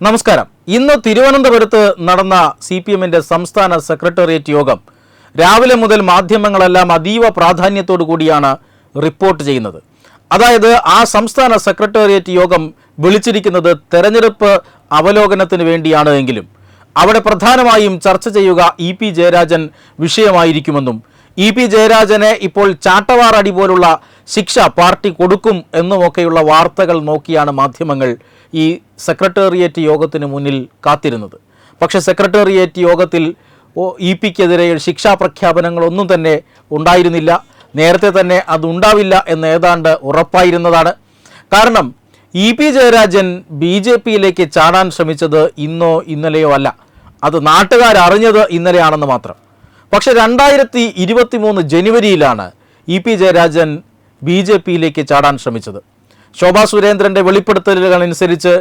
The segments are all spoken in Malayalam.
നമസ്കാരം. ഇന്ന് തിരുവനന്തപുരത്ത് നടന്ന സി പി എമ്മിന്റെ സംസ്ഥാന സെക്രട്ടേറിയറ്റ് യോഗം. രാവിലെ മുതൽ മാധ്യമങ്ങളെല്ലാം അതീവ പ്രാധാന്യത്തോടു കൂടിയാണ് റിപ്പോർട്ട് ചെയ്യുന്നത്. അതായത് ആ സംസ്ഥാന സെക്രട്ടേറിയറ്റ് യോഗം വിളിച്ചിരിക്കുന്നത് തെരഞ്ഞെടുപ്പ് അവലോകനത്തിന് വേണ്ടിയാണ് എങ്കിലും. അവിടെ പ്രധാനമായും ചർച്ച ചെയ്യുക ഇ പി ജയരാജൻ വിഷയമായിരിക്കുമെന്നും ഇ പി ജയരാജനെ ഇപ്പോൾ ചാട്ടവാറടി പോലുള്ള ശിക്ഷ പാർട്ടി കൊടുക്കും എന്നുമൊക്കെയുള്ള വാർത്തകൾ നോക്കിയാണ് മാധ്യമങ്ങൾ ഈ സെക്രട്ടേറിയറ്റ് യോഗത്തിന് മുന്നിൽ കാത്തിരുന്നത്. പക്ഷേ സെക്രട്ടേറിയറ്റ് യോഗത്തിൽ ഇ പിക്കെതിരെ ശിക്ഷാ പ്രഖ്യാപനങ്ങളൊന്നും തന്നെ ഉണ്ടായിരുന്നില്ല. നേരത്തെ തന്നെ അതുണ്ടാവില്ല എന്ന് ഏതാണ്ട് ഉറപ്പായിരുന്നതാണ്. കാരണം E P Jayarajan B J പിയിലേക്ക് ചാടാൻ ശ്രമിച്ചത് ഇന്നോ ഇന്നലെയോ അല്ല. അത് നാട്ടുകാരറിഞ്ഞത് ഇന്നലെയാണെന്ന് മാത്രം. പക്ഷേ രണ്ടായിരത്തി ഇരുപത്തി മൂന്ന് ജനുവരിയിലാണ് E P Jayarajan B J പിയിലേക്ക് ചാടാൻ ശ്രമിച്ചത്. ശോഭാ സുരേന്ദ്രന്റെ വെളിപ്പെടുത്തലുകൾ അനുസരിച്ച്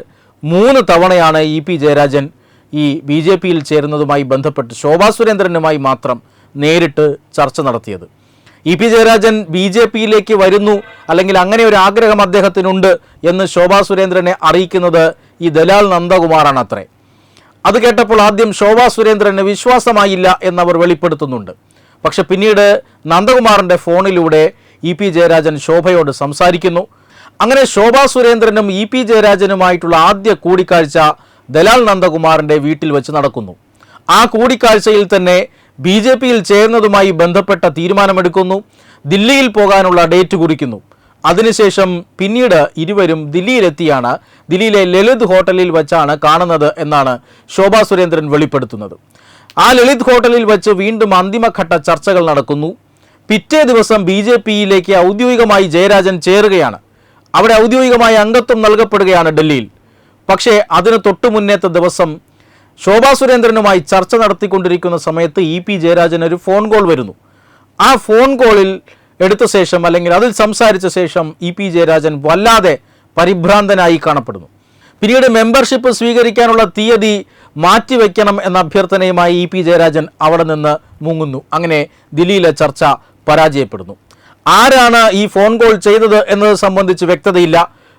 മൂന്ന് തവണയാണ് ഇ പി ജയരാജൻ ഈ ബി ജെ പിയിൽ ചേരുന്നതുമായി ബന്ധപ്പെട്ട് ശോഭാ സുരേന്ദ്രനുമായി മാത്രം നേരിട്ട് ചർച്ച നടത്തിയത്. E P Jayarajan B J പിയിലേക്ക് വരുന്നു അല്ലെങ്കിൽ അങ്ങനെ ഒരു ആഗ്രഹം അദ്ദേഹത്തിനുണ്ട് എന്ന് ശോഭാ സുരേന്ദ്രനെ അറിയിക്കുന്നത് ഈ ദലാൽ നന്ദകുമാറാണ് അത്രേ. അത് കേട്ടപ്പോൾ ആദ്യം ശോഭാ സുരേന്ദ്രന് വിശ്വാസമായില്ല എന്നവർ വെളിപ്പെടുത്തുന്നുണ്ട്. പക്ഷെ പിന്നീട് നന്ദകുമാറിന്റെ ഫോണിലൂടെ ഇ പി ജയരാജൻ ശോഭയോട് സംസാരിക്കുന്നു. അങ്ങനെ ശോഭാ സുരേന്ദ്രനും ഇ പി ജയരാജനുമായിട്ടുള്ള ആദ്യ കൂടിക്കാഴ്ച ദലാൽ നന്ദകുമാറിന്റെ വീട്ടിൽ വെച്ച് നടക്കുന്നു. ആ കൂടിക്കാഴ്ചയിൽ തന്നെ ബി ജെ പിയിൽ ചേർന്നതുമായി ബന്ധപ്പെട്ട തീരുമാനമെടുക്കുന്നു. ദില്ലിയിൽ പോകാനുള്ള ഡേറ്റ് കുറിക്കുന്നു. അതിനുശേഷം പിന്നീട് ഇരുവരും ദില്ലിയിലെത്തിയാണ്. ദില്ലിയിലെ ലളിത് ഹോട്ടലിൽ വെച്ചാണ് കാണുന്നത് എന്നാണ് ശോഭാ സുരേന്ദ്രൻ വെളിപ്പെടുത്തുന്നത്. ആ ലളിത് ഹോട്ടലിൽ വെച്ച് വീണ്ടും അന്തിമഘട്ട ചർച്ചകൾ നടക്കുന്നു. പിറ്റേ ദിവസം ബി ജെ പിയിലേക്ക് ഔദ്യോഗികമായി ജയരാജൻ ചേരുകയാണ്. അവിടെ ഔദ്യോഗികമായ അംഗത്വം നൽകപ്പെടുകയാണ് ഡൽഹിയിൽ. പക്ഷേ അതിന് തൊട്ടു മുന്നേത്തെ ദിവസം ശോഭാ സുരേന്ദ്രനുമായി ചർച്ച നടത്തിക്കൊണ്ടിരിക്കുന്ന സമയത്ത് ഇ പി ജയരാജൻ ഒരു ഫോൺ കോൾ വരുന്നു. ആ ഫോൺ കോളിൽ എടുത്ത ശേഷം അല്ലെങ്കിൽ അതിൽ സംസാരിച്ച ശേഷം ഇ പി ജയരാജൻ വല്ലാതെ പരിഭ്രാന്തനായി കാണപ്പെടുന്നു. പിന്നീട് മെമ്പർഷിപ്പ് സ്വീകരിക്കാനുള്ള തീയതി മാറ്റിവെക്കണം എന്ന അഭ്യർത്ഥനയുമായി ഇ പി ജയരാജൻ അവിടെ നിന്ന് മുങ്ങുന്നു. അങ്ങനെ ദില്ലിയിലെ ചർച്ച പരാജയപ്പെടുന്നു. ആരാണ് ഈ ഫോൺ കോൾ ചെയ്തത് എന്നത് സംബന്ധിച്ച് വ്യക്തതയില്ല.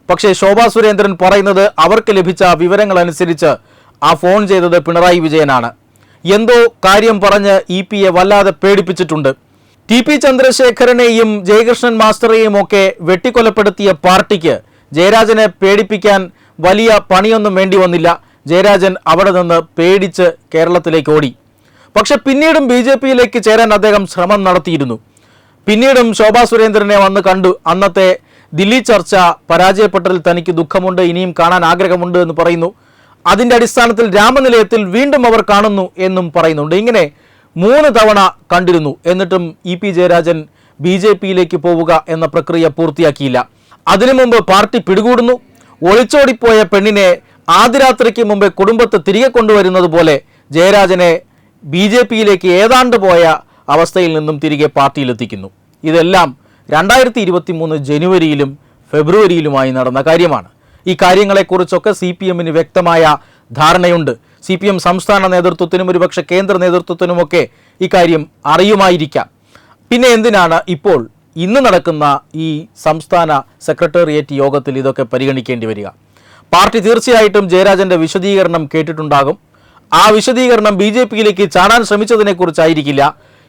പക്ഷേ ശോഭാ സുരേന്ദ്രൻ പറയുന്നത് അവർക്ക് ലഭിച്ച വിവരങ്ങൾ അനുസരിച്ച് ആ ഫോൺ ചെയ്തത് പിണറായി വിജയനാണ്. എന്തോ കാര്യം പറഞ്ഞ് ഇ പിയെ വല്ലാതെ പേടിപ്പിച്ചിട്ടുണ്ട്. ടി പി ചന്ദ്രശേഖരനെയും ജയകൃഷ്ണൻ മാസ്റ്ററെയും ഒക്കെ വെട്ടിക്കൊലപ്പെടുത്തിയ പാർട്ടിക്ക് ജയരാജനെ പേടിപ്പിക്കാൻ വലിയ പണിയൊന്നും വേണ്ടി വന്നില്ല. ജയരാജൻ അവിടെ നിന്ന് പേടിച്ച് കേരളത്തിലേക്ക് ഓടി. പക്ഷെ പിന്നീടും ബി ജെ പിയിലേക്ക് ചേരാൻ അദ്ദേഹം ശ്രമം നടത്തിയിരുന്നു. പിന്നീടും ശോഭാ സുരേന്ദ്രനെ വന്ന് കണ്ടു. അന്നത്തെ ദില്ലി ചർച്ച പരാജയപ്പെട്ടതിൽ തനിക്ക് ദുഃഖമുണ്ട് ഇനിയും കാണാൻ ആഗ്രഹമുണ്ട് എന്ന് പറയുന്നു. അതിന്റെ അടിസ്ഥാനത്തിൽ രാമനിലയത്തിൽ വീണ്ടും അവർ കാണുന്നു എന്നും പറയുന്നുണ്ട്. ഇങ്ങനെ മൂന്ന് തവണ കണ്ടിരുന്നു. എന്നിട്ടും E P Jayarajan B J പിയിലേക്ക് പോവുക എന്ന പ്രക്രിയ പൂർത്തിയാക്കിയില്ല. അതിനു മുമ്പ് പാർട്ടി പിടികൂടുന്നു. ഒളിച്ചോടിപ്പോയ പെണ്ണിനെ ആദ്യരാത്രിക്ക് മുമ്പേ കുടുംബത്തെ തിരികെ കൊണ്ടുവരുന്നത് പോലെ ജയരാജനെ ബി ജെ പിയിലേക്ക് ഏതാണ്ട് പോയ അവസ്ഥയിൽ നിന്നും തിരികെ പാർട്ടിയിലെത്തിക്കുന്നു. ഇതെല്ലാം രണ്ടായിരത്തി ഇരുപത്തി മൂന്ന് ജനുവരിയിലും ഫെബ്രുവരിയിലുമായി നടന്ന കാര്യമാണ്. ഈ കാര്യങ്ങളെക്കുറിച്ചൊക്കെ സി പി എമ്മിന് വ്യക്തമായ ധാരണയുണ്ട്. സി പി എം സംസ്ഥാന നേതൃത്വത്തിനും ഒരുപക്ഷെ കേന്ദ്ര നേതൃത്വത്തിനുമൊക്കെ ഇക്കാര്യം അറിയുമായിരിക്കാം. പിന്നെ എന്തിനാണ് ഇപ്പോൾ ഇന്ന് നടക്കുന്ന ഈ സംസ്ഥാന സെക്രട്ടേറിയറ്റ് യോഗത്തിൽ ഇതൊക്കെ പരിഗണിക്കേണ്ടി വരിക? പാർട്ടി തീർച്ചയായിട്ടും ജയരാജന്റെ വിശദീകരണം കേട്ടിട്ടുണ്ടാകും. ആ വിശദീകരണം ബി ജെ പിയിലേക്ക് ചാടാൻ ശ്രമിച്ചതിനെക്കുറിച്ചായിരിക്കില്ല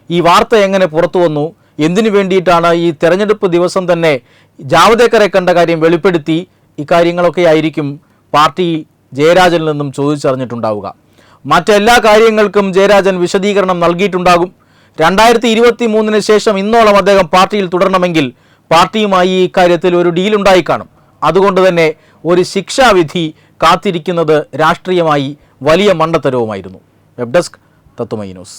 ഈ വാർത്ത എങ്ങനെ പുറത്തു വന്നു? എന്തിനു വേണ്ടിയിട്ടാണ് ഈ തെരഞ്ഞെടുപ്പ് ദിവസം തന്നെ ജാവദേക്കറെ കണ്ട കാര്യം വെളിപ്പെടുത്തി? ഇക്കാര്യങ്ങളൊക്കെ ആയിരിക്കും പാർട്ടി ജയരാജനിൽ നിന്നും ചോദിച്ചറിഞ്ഞിട്ടുണ്ടാവുക. മറ്റെല്ലാ കാര്യങ്ങൾക്കും ജയരാജൻ വിശദീകരണം നൽകിയിട്ടുണ്ടാകും. രണ്ടായിരത്തി ഇരുപത്തി മൂന്നിന് ശേഷം ഇന്നോളം അദ്ദേഹം പാർട്ടിയിൽ തുടരണമെങ്കിൽ പാർട്ടിയുമായി ഈ കാര്യത്തിൽ ഒരു ഡീൽ ഉണ്ടായി കാണും. അതുകൊണ്ട് തന്നെ ഒരു ശിക്ഷാവിധി കാത്തിരിക്കുന്നത് രാഷ്ട്രീയമായി വലിയ മണ്ടത്തരവുമായിരുന്നു. Web desk Tatwamayi news.